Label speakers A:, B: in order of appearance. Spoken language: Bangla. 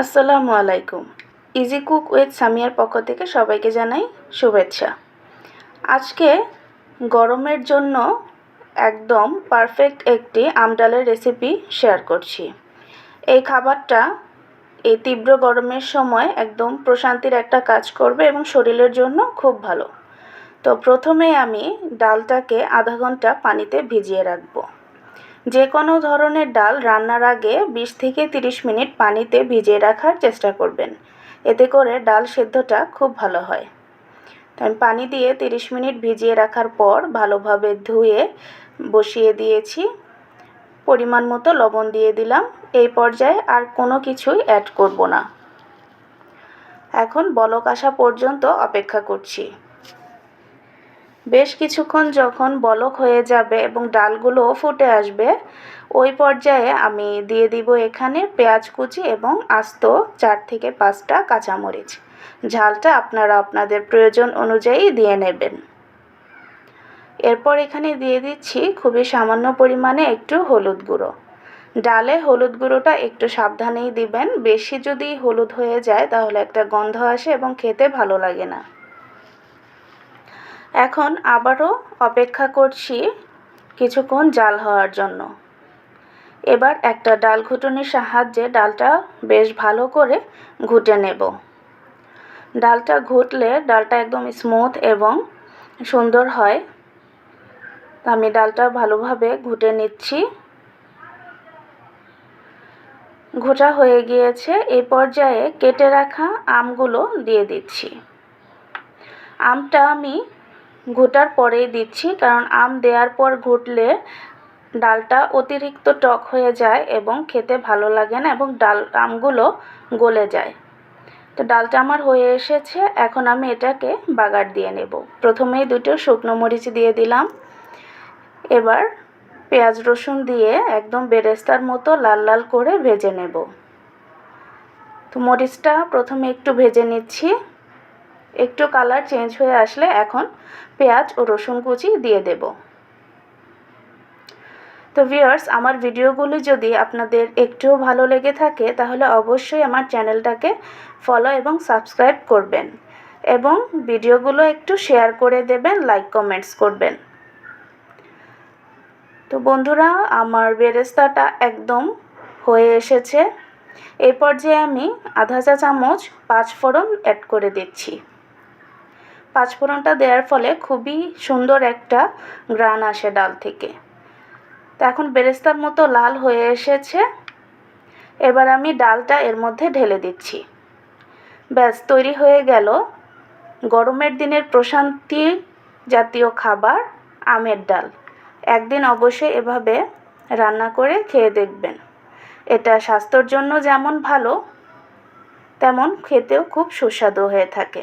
A: আসসালামু আলাইকুম। ইজি কুক উইথ সামিয়ার পক্ষ থেকে সবাইকে জানাই শুভেচ্ছা। আজকে গরমের জন্য একদম পারফেক্ট একটি আমডালের রেসিপি শেয়ার করছি। এই খাবারটা এই তীব্র গরমের সময় একদম প্রশান্তির একটা কাজ করবে এবং শরীরের জন্য খুব ভালো। তো প্রথমে আমি ডালটাকে আধা ঘণ্টা পানিতে ভিজিয়ে রাখব। যে কোনো ধরনের ডাল রান্নার আগে বিশ থেকে তিরিশ মিনিট পানিতে ভিজিয়ে রাখার চেষ্টা করবেন। এতে করে ডাল সেদ্ধটা খুব ভালো হয়। আমি পানি দিয়ে তিরিশ মিনিট ভিজিয়ে রাখার পর ভালোভাবে ধুয়ে বসিয়ে দিয়েছি। পরিমাণ মতো লবণ দিয়ে দিলাম। এই পর্যায়ে আর কোনো কিছুই অ্যাড করব না। এখন বলক আসা পর্যন্ত অপেক্ষা করছি। বেশ কিছুক্ষণ যখন বলক হয়ে যাবে এবং ডালগুলো ফুটে আসবে, ওই পর্যায়ে আমি দিয়ে দিব এখানে পেঁয়াজ কুচি এবং আস্ত চার থেকে পাঁচটা কাঁচামরিচ। ঝালটা আপনারা আপনাদের প্রয়োজন অনুযায়ী দিয়ে নেবেন। এরপর এখানে দিয়ে দিচ্ছি খুবই সামান্য পরিমাণে একটু হলুদ গুঁড়ো। ডালে হলুদ গুঁড়োটা একটু সাবধানেই দিবেন, বেশি যদি হলুদ হয়ে যায় তাহলে একটা গন্ধ আসে এবং খেতে ভালো লাগে না। এখন আবারও অপেক্ষা করছি কিছুক্ষণ জাল হওয়ার জন্য। এবার একটা ডাল ঘুটনির সাহায্যে ডালটা বেশ ভালো করে ঘুটে নেব। ডালটা ঘুটলে ডালটা একদম স্মুথ এবং সুন্দর হয়। আমি ডালটা ভালোভাবে ঘুটে নিচ্ছি। ঘোটা হয়ে গিয়েছে। এই পর্যায়ে কেটে রাখা আমগুলো দিয়ে দিচ্ছি। আমটা আমি ঘোটার পরেই দিচ্ছি, কারণ আম দেওয়ার পর ঘুটলে ডালটা অতিরিক্ত টক হয়ে যায় এবং খেতে ভালো লাগে না এবং ডাল, আমগুলো গলে যায়। তো ডালটা আমার হয়ে এসেছে, এখন আমি এটাকে বাগার দিয়ে নেব। প্রথমেই দুটো শুকনো মরিচ দিয়ে দিলাম। এবার পেঁয়াজ রসুন দিয়ে একদম বেরেস্তার মতো লাল লাল করে ভেজে নেব। তো মরিচটা প্রথমে একটু ভেজে নিচ্ছি। একটু কালার চেঞ্জ হয়ে আসলে এখন পেঁয়াজ ও রসুন কুচি দিয়ে দেব। তো ভিউয়ার্স, আমার ভিডিওগুলি যদি আপনাদের একটুও ভালো লেগে থাকে, তাহলে অবশ্যই আমার চ্যানেলটাকে ফলো এবং সাবস্ক্রাইব করবেন এবং ভিডিওগুলো একটু শেয়ার করে দেবেন লাইক কমেন্টস করবেন। তো বন্ধুরা, আমার বেরেস্তাটা একদম হয়ে এসেছে। এই পর্যায়ে আমি আধা চা চামচ পাঁচ ফোড়ন অ্যাড করে দিচ্ছি। পাঁচফোড়নটা দেওয়ার ফলে খুবই সুন্দর একটা গ্রান আসে ডাল থেকে। তো এখন বেরেস্তার মতো লাল হয়ে এসেছে। এবার আমি ডালটা এর মধ্যে ঢেলে দিচ্ছি। ব্যাস, তৈরি হয়ে গেল গরমের দিনের প্রশান্তি জাতীয় খাবার আমের ডাল। একদিন অবশ্যই এভাবে রান্না করে খেয়ে দেখবেন। এটা স্বাস্থ্যর জন্য যেমন ভালো, তেমন খেতেও খুব সুস্বাদু হয়ে থাকে।